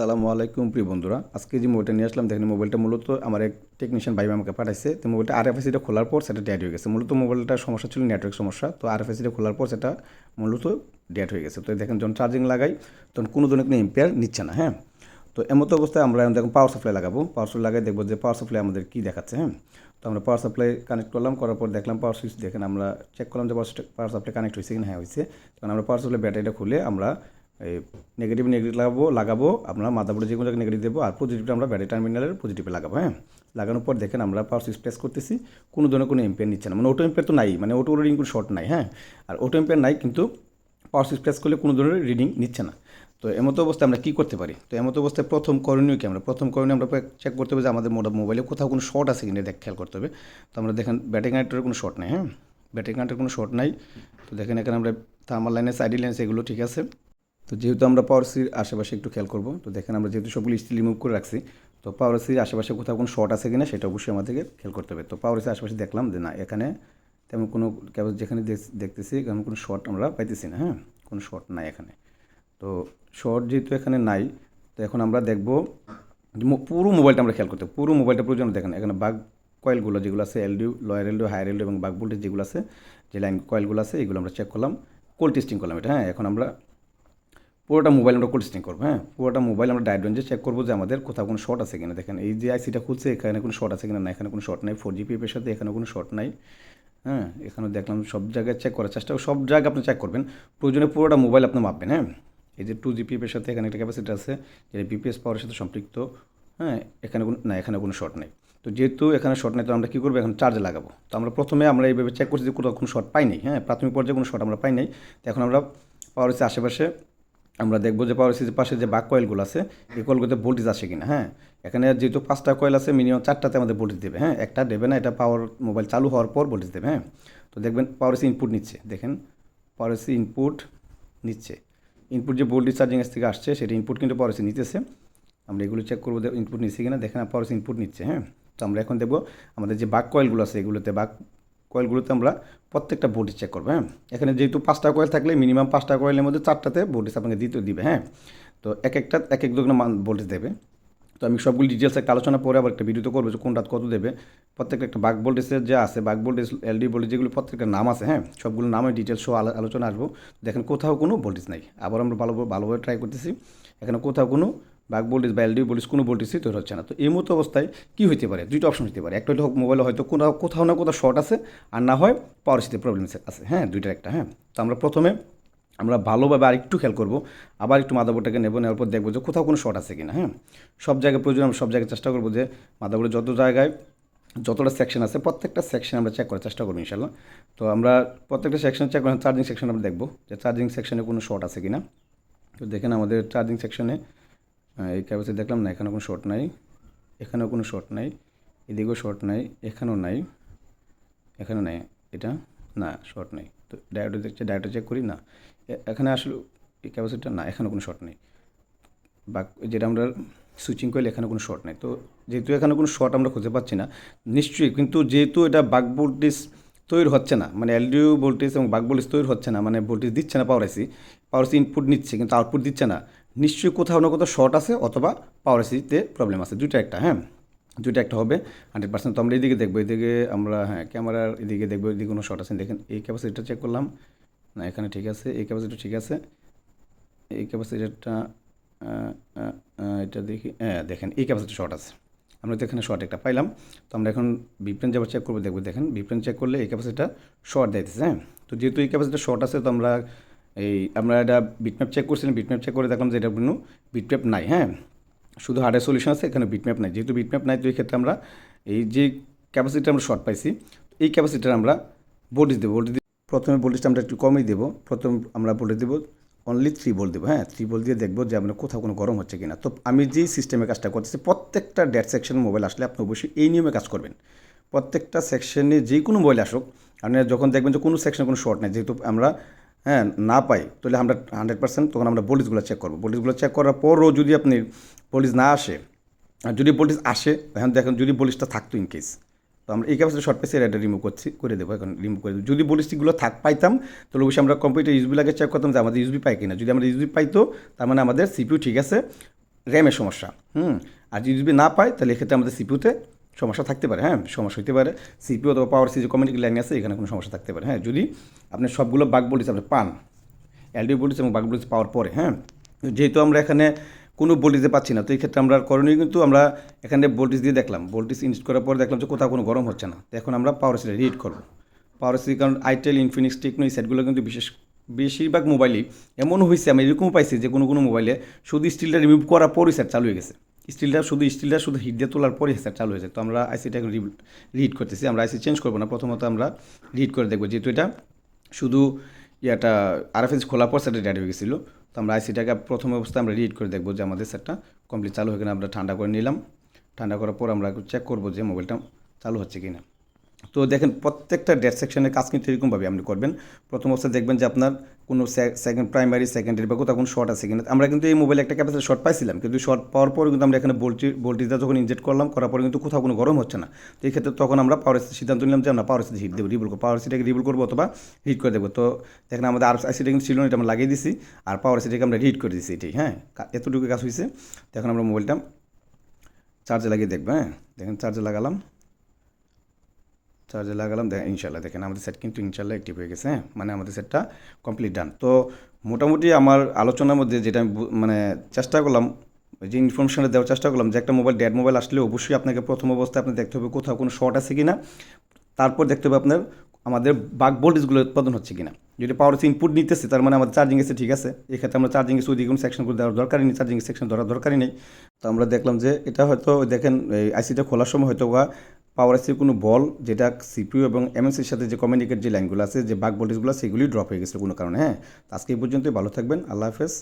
আসসালামু আলাইকুম, প্রিয় বন্ধুরা। আজকে যে মোবাইলটা নিয়ে আসলাম, দেখেন মোবাইলটা মূলত আমার এক টেকনিশিয়ান ভাই আমাকে পাঠাইছে। তো মোবাইলটা আর আরএফএসিটা খোলার পর সেটা ডেট হয়ে গেছে। মূলত মোবাইলটার সমস্যা ছিল নেটওয়ার্ক সমস্যা। তো আরএফএসিটা খোলার পর সেটা মূলত ডেট হয়ে গেছে। তো দেখেন যখন চার্জিং লাগাই, তখন কোনো ধরনের কোনো এম্পিয়ার নিচ্ছে না হ্যাঁ? তো এমতো অবস্থায় আমরা দেখুন পাওয়ার সাপ্লাই লাগাবো। পাওয়ার সাপ্লাই লাগাই দেখব যে পাওয়ার সাপ্লাই আমাদের কী দেখাচ্ছে হ্যাঁ? তো আমরা পাওয়ার সাপ্লাই কানেক্ট করলাম, করার পর দেখলাম পাওয়ার সুইচ দেখেন আমরা চেক করলাম যে পাওয়ার সাপ্লাই কানেক্ট হয়েছে কিনা? হ্যাঁ হয়েছে। তখন আমরা পাওয়ার সাপ্লাই ব্যাটারিটা খুলে আমরা এই নেগেটিভ নেগেটিভ লাগাবো লাগাবো, আমরা মাদাবোর্ডে যে কোনো জায়গায় নেগেটিভ দেবো, আর পজিটিভটা আমরা ব্যাটারি টার্মিনালের পজিটিভে লাগাবো হ্যাঁ? লাগানোর পর দেখেন আমরা পাওয়ার সুইচ প্রেস করতেছি, কোনো ধরনের কোনো এম্পিয়ার নিচ্ছে না মানে অটো এম্পিয়ার তো নাই মানে অটো রিডিং কোনো শর্ট নাই হ্যাঁ? আর অটো এম্পিয়ার নাই, কিন্তু পাওয়ার সুইচ প্রেস করলে কোনো ধরনের রিডিং নিচ্ছে না। তো এমতো অবস্থায় আমরা কী করতে পারি? তো এমতো অবস্থায় প্রথম করণীয় কি আমরা? প্রথম করণীয় আমরা চেক করতে হবে যে আমাদের মোবাইলে কোথাও কোনো শর্ট আছে কিনা, দেখ খেয়াল করতে হবে। তো আমরা দেখেন ব্যাটারি কানেক্টরের কোনো শর্ট নেই হ্যাঁ? ব্যাটারি কানেক্টের কোনো শর্ট নাই। তো দেখেন এখানে আমরা থার্মাল লাইনের সাইডি লাইন্স এগুলো ঠিক আছে। তো যেহেতু আমরা পাওয়ার সির আশেপাশে একটু খেয়াল করব, তো দেখেন আমরা যেহেতু সবগুলো স্টিল রিমুভ করে রাখছি, তো পাওয়ার সির আশেপাশে কোথাও কোনো শর্ট আছে কিনা সেটা অবশ্যই আমাদেরকে খেয়াল করতে হবে। তো পাওয়ার সির আশেপাশে দেখলাম যে না, এখানে তেমন কোনো কেবল যেখানে দেখতেছি তেমন কোনো শর্ট আমরা পাইতেছি না হ্যাঁ? কোনো শর্ট নাই এখানে। তো শর্ট যেহেতু এখানে নাই, তো এখন আমরা দেখব পুরো মোবাইলটা আমরা খেয়াল করতে পুরো মোবাইলটা প্রয়োজন, দেখেন এখানে বাগ কয়েলগুলো যেগুলো আছে এলডিউ লয়ার এলডিউ হায়ার এলডিউ এবং বাগ ভোল্টেজ যেগুলো আছে, যে লাইন কয়েলগুলো আছে, এগুলো আমরা চেক করলাম। কোল্ড টেস্টিং করলাম এটা হ্যাঁ? এখন আমরা পুরোটা মোবাইল আমরা কোল্ড টেস্টিং করব হ্যাঁ? পুরোটা মোবাইল আমরা ডায়েট রেঞ্জে চেক করব যে আমাদের কোথাও কোনো শর্ট আছে কিনা। দেখেন, এই যে আইসিটা খুলছে, এখানে কোনো শর্ট আছে কিনা? না, এখানে কোনো শর্ট নাই। ফোর জিপি এর সাথে এখানে কোনো শর্ট নাই। হ্যাঁ এখানে দেখলাম সব জায়গায় চেক করার চেষ্টা, সব জায়গায় আপনি চেক করবেন। প্রয়োজনে পুরোটা মোবাইল আপনি মাপবেন হ্যাঁ? এই যে টু জিপি এর সাথে এখানে একটা ক্যাপাসিটি আছে, যেটা বিপিএস পাওয়ারের সাথে সম্পৃক্ত হ্যাঁ? এখানে কোনো, না, এখানে কোনো শর্ট নেই। তো যেহেতু এখানে শর্ট নেই, তো আমরা কী করব? এখন চার্জে লাগাবো। তো আমরা প্রথমে আমরা এইভাবে চেক করছি যে কোথাও কোনো শর্ট পাই নাই হ্যাঁ? প্রাথমিক পর্যায়ে কোনো শর্ট আমরা পাই নাই। তো এখন আমরা পাওয়ার আশেপাশে আমরা দেখব যে পাওয়ার সিজের পাশে যে বাক কয়েলগুলো আছে, এই কয়েলগুলোতে ভোল্টেজ আসে কিনা হ্যাঁ? এখানে যেহেতু পাঁচটা কয়েল আছে মিনিমাম চারটাতে আমাদের ভোল্টেজ দেবে হ্যাঁ? একটা দেবে না, এটা পাওয়ার মোবাইল চালু হওয়ার পর ভোল্টেজ দেবে হ্যাঁ? তো দেখবেন পাওয়ার এসি ইনপুট নিচ্ছে, দেখেন পাওয়ার ইনপুট নিচ্ছে। ইনপুট যে ভোল্টেজ চার্জিং এস থেকে আসছে, সেটা ইনপুট কিন্তু পাওয়ার নিতেছে। আমরা এগুলো চেক করব ইনপুট নিচ্ছে কিনা, দেখেন পাওয়ার এসি ইনপুট নিচ্ছে হ্যাঁ? তো আমরা এখন দেখব আমাদের যে বাক কয়েলগুলো আছে, এগুলোতে বাক কয়েলগুলোতে আমরা প্রত্যেকটা ভোল্টেজ চেক করব হ্যাঁ? এখানে যেহেতু পাঁচটা কয়েল থাকলে মিনিমাম পাঁচটা কয়েলের মধ্যে চারটাতে ভোল্টেজ আপনাকে দিতে দিবে হ্যাঁ? তো এক একটা, এক এক ধরনের মান ভোল্টেজ দেবে। তো আমি সবগুলো ডিটেলস একটা আলোচনা পরে আবার একটা ভিডিওতে করব যে কোনটা কত দেবে। প্রত্যেকটা একটা বাক ভোল্টেজের যে আছে, বাক ভোল্টেজ এলডি ভোল্টেজ যেগুলো প্রত্যেকটা নাম আছে হ্যাঁ? সবগুলো নামে ডিটেলস সহ আলো- আলোচনা আসব। দেখেন কোথাও কোনো ভোল্টেজ নাই। আবার আমরা ভালো ভালোভাবে ট্রাই করতেছি। এখানে কোথাও কোনো বাক ভোল্টেজ বা এলডি ভোল্টেজ কোনো ভোল্টেজই তৈরি হচ্ছে না। তো এই মতো অবস্থায় কী হতে পারে? দুইটা অপশন হতে পারে। একটা হলো মোবাইলে হয়তো কোথাও কোথাও না কোথাও শর্ট আছে, আর না হয় পাওয়ার সিতে প্রবলেম আছে। হ্যাঁ দুইটার একটা হ্যাঁ। তো আমরা প্রথমে, আমরা ভালোভাবে আর একটু খেয়াল করব, আবার একটু মাদাবোর্ডটাকে নেব, নেওয়ার পর দেখব যে কোথাও কোনো শর্ট আছে কিনা হ্যাঁ। সব জায়গায় প্রয়োজন, আমরা সব জায়গায় চেষ্টা করব যে মাদাবোর্ডে যত জায়গায়, যতটা সেকশন আছে, প্রত্যেকটা সেকশন আমরা চেক করার চেষ্টা করব ইনশাল্লাহ তো আমরা প্রত্যেকটা সেকশন চেক করার চার্জিং সেকশন আমরা দেখব যে চার্জিং সেকশনে কোনো শর্ট আছে কিনা। তো দেখেন আমাদের চার্জিং সেকশনে এই ক্যাপাসিটি দেখলাম না এখানে কোনো শর্ট নাই, এখানেও কোনো শর্ট নাই, এদিকেও শর্ট নাই, এখানেও নাই এখানে নাই, এটা না শর্ট নেই। তো ডায়োডে দেখছে ডায়োডে চেক করি, না এখানে আসলে এই ক্যাপাসিটিটা না এখানে কোনো শর্ট নেই। বা যেটা আমরা সুইচিং করলে এখানে কোনো শর্ট নেই। তো যেহেতু এখানে কোনো শর্ট আমরা খুঁজে পাচ্ছি না, নিশ্চয়ই, কিন্তু যেহেতু এটা বাক ভোল্টেজ তৈরি হচ্ছে না মানে এলডিও ভোল্টেজ এবং বাক ভোল্টেজ তৈরি হচ্ছে না মানে ভোল্টেজ দিচ্ছে না power AC power AC input নিচ্ছে, কিন্তু আউটপুট দিচ্ছে না। নিশ্চয়ই কোথাও না কোথাও শর্ট আছে অথবা পাওয়ার এসিতে প্রবলেম আছে। দুইটা একটা হ্যাঁ? দুইটা একটা হবে। হান্ড্রেড পার্সেন্ট তো আমরা এদিকে দেখব। এদিকে আমরা হ্যাঁ ক্যামেরার এদিকে দেখব। এদিকে কোনো শর্ট আছে। দেখেন, এই ক্যাপাসিটিটা চেক করলাম। না, এখানে ঠিক আছে। এই ক্যাপাসিটি ঠিক আছে। এই ক্যাপাসিটিটা এটা দেখি হ্যাঁ দেখেন, এই ক্যাপাসিটি শর্ট আছে। আমরা তো এখানে শর্ট একটা পাইলাম। তো আমরা এখন বিপ্রেন যাবার চেক করব, দেখব। দেখেন বিপ্রেন চেক করলে এই ক্যাপাসিটিটা শর্ট দিতেছে হ্যাঁ? তো যেহেতু এই ক্যাপাসিটি শর্ট আছে, তো আমরা এই আমরা এটা বিটম্যাপ চেক করছিলাম বিটম্যাপ চেক করে দেখলাম যে এটা কোনো বিটম্যাপ নাই হ্যাঁ? শুধু হার্ডের সলিউশন আছে, এখানে বিটম্যাপ নাই। যেহেতু বিটম্যাপ নাই, তো এই ক্ষেত্রে আমরা এই যে ক্যাপাসিটি আমরা শর্ট পাইছি, এই ক্যাপাসিটিটা আমরা ভোল্টেজ দেবো। ভোল্টেজ প্রথমে ভোল্টেজটা আমরা একটু কমই দেবো। প্রথম আমরা ভোল্টেজ দেবো অনলি থ্রি ভোল্ট দেবো হ্যাঁ? থ্রি ভোল্ট দিয়ে দেখব যে আপনার কোথাও কোনো গরম হচ্ছে কিনা। তো আমি যেই সিস্টেমে কাজটা করতেছি, প্রত্যেকটা ডেট সেকশন মোবাইল আসলে আপনি অবশ্যই এই নিয়মে কাজ করবেন। প্রত্যেকটা সেকশনে যে কোনো মোবাইল আসুক, আপনি যখন দেখবেন যে কোনো সেকশনে কোনো শর্ট নেই, যেহেতু আমরা হ্যাঁ না পাই, তাহলে আমরা হান্ড্রেড পার্সেন্ট তখন আমরা ভোল্টেজগুলো চেক করব। ভোল্টেজগুলো চেক করার পরও যদি আপনি ভোল্টেজ না আসে, আর যদি ভোল্টেজ আসে, এখন দেখেন যদি ভোল্টেজটা থাকতো ইন কেস তো আমরা এই ক্যাপাসিটি শর্ট পেসে এটা রিমুভ করছি, করে দেবো, এখন রিমুভ করে দেবো। যদি ভোল্টেজগুলো থাক পাইতাম, তাহলে অবশ্যই আমরা কম্পিউটার ইউজবি লাগে চেক করতাম যে আমাদের ইউজবি পাই কিনা। যদি আমরা ইউজবি পাইতো, তার মানে আমাদের সিপিউ ঠিক আছে র্যামের সমস্যা, হুম, আর যদি ইউজবি না পাই তাহলে এক্ষেত্রে আমাদের সিপিউতে সমস্যা থাকতে পারে হ্যাঁ সমস্যা হতে পারে। সিপিউ অথবা পাওয়ার সি যে কমিউনিটি লাইন আছে, এখানে কোনো সমস্যা থাকতে পারে হ্যাঁ। যদি আপনি সবগুলো বাঘ বলিস আপনি পান এলডি বলিস এবং বাঘ বলিস পাওয়ার পরে হ্যাঁ। যেহেতু আমরা এখানে কোনো ভোল্টেজে পাচ্ছি না, তো এই ক্ষেত্রে আমরা করণীয় কিন্তু আমরা এখানে ভোল্টেজ দিয়ে দেখলাম। ভোল্টেজ ইনস্ট করার পর দেখলাম যে কোথাও কোনো গরম হচ্ছে না। এখন আমরা পাওয়ার সিটা রিড করব। পাওয়ার সি কারণ আইটেল ইনফিনিক্স টেকনো এই সেটগুলো কিন্তু বিশেষ, বেশিরভাগ মোবাইলই এমন হয়েছে আমি এরকমও পাইছি যে কোনো কোনো মোবাইলে শুধু স্টিলটা রিমুভ করার পরই সেট চালু হয়ে গেছে। স্টিলটা শুধু স্টিলটা শুধু হিট দিয়ে তোলার পরই সেট চালু হয়েছে তো আমরা আইসিটাকে রিড করতেছি। আমরা আইসি চেঞ্জ করব না। প্রথমত আমরা রিড করে দেখব। যেহেতু এটা শুধু ইয়াটা আরএফএস খোলার পর সেটা রেডি হয়ে গেছিল। তো আমরা আইসিটাকে প্রথম অবস্থায় আমরা রিড করে দেখব যে আমাদের সেটটা কমপ্লিট চালু হয়ে গেলে আমরা ঠান্ডা করে নিলাম। ঠান্ডা করার পর আমরা চেক করব যে মোবাইলটা চালু হচ্ছে কি না তো দেখেন, প্রত্যেকটা ডেট সেকশনের কাজ কিন্তু এরকমভাবে আপনি করবেন। প্রথম অবস্থায় দেখবেন যে আপনার কোনো সেকেন্ড প্রাইমারি সেকেন্ডারি বা কোথাও কোনো শর্ট আছে কিনা। আমরা কিন্তু এই মোবাইলে একটা ক্যাপাসিটি শর্ট পাইছিলাম, কিন্তু শর্ট পাওয়ার পরে কিন্তু আমরা এখানে ভোল্টি ভোল্টেজটা যখন ইনজেক্ট করলাম, করার পরে কিন্তু কোথাও কোনো গরম হচ্ছে না। তো এই ক্ষেত্রে তখন আমরা পাওয়ার সিদ্ধান্ত নিলাম যে আমরা পাওয়ার সিটি হিট দেবো রিবুল করব। পাওয়ার সিটাকে রিবুল করব অথবা হিট করে দেবো। তো দেখেন আমাদের আর আইসিটা কিন্তু ছিল না, এটা আমরা লাগিয়ে দিছি, আর পাওয়ার সিটিকে আমরা হিট করে দিছি এটাই হ্যাঁ? এতটুকু কাজ হয়েছে তো এখন আমরা মোবাইলটা চার্জে লাগিয়ে দেখব হ্যাঁ? দেখেন চার্জে লাগালাম। চার্জে লাগালাম ইনশাল্লাহ দেখেন, আমাদের সেট কিন্তু ইনশাল্লাহ অ্যাক্টিভ হয়ে গেছে হ্যাঁ? মানে আমাদের সেটটা কমপ্লিট ডান তো মোটামুটি আমার আলোচনার মধ্যে যেটা আমি মানে চেষ্টা করলাম যে ইনফরমেশনটা দেওয়ার চেষ্টা করলাম যে একটা মোবাইল ড্যাড মোবাইল আসলে অবশ্যই আপনাকে প্রথম অবস্থায় আপনি দেখতে হবে কোথাও কোনো শর্ট আছে কি না তারপর দেখতে হবে আপনার, আমাদের বাক ভোল্টেজগুলো উৎপাদন হচ্ছে কিনা। যদি পাওয়ার ইনপুট নিতেছে, তার মানে আমাদের চার্জিং এসে ঠিক আছে, এক্ষেত্রে আমরা চার্জিং এসে ওইদিকে কোনো সেকশন করে দেওয়ার দরকারই নেই চার্জিং সেকশন ধরার দরকারই নেই। তো আমরা দেখলাম যে এটা হয়তো দেখেন, এই আইসিটা খোলার সময় হয়তো বা পাওয়ার এসির কোনো বল যেটা সিপিউ এবং এমএসির সাথে যে কমিউনিকেট যে লাইনগুলো আছে, যে বাঘ ভোল্টেজগুলো সেগুলি ড্রপ হয়ে গেছে কোনো কারণে হ্যাঁ? আজকে এই পর্যন্তই, ভালো থাকবেন, আল্লাহ হাফেজ।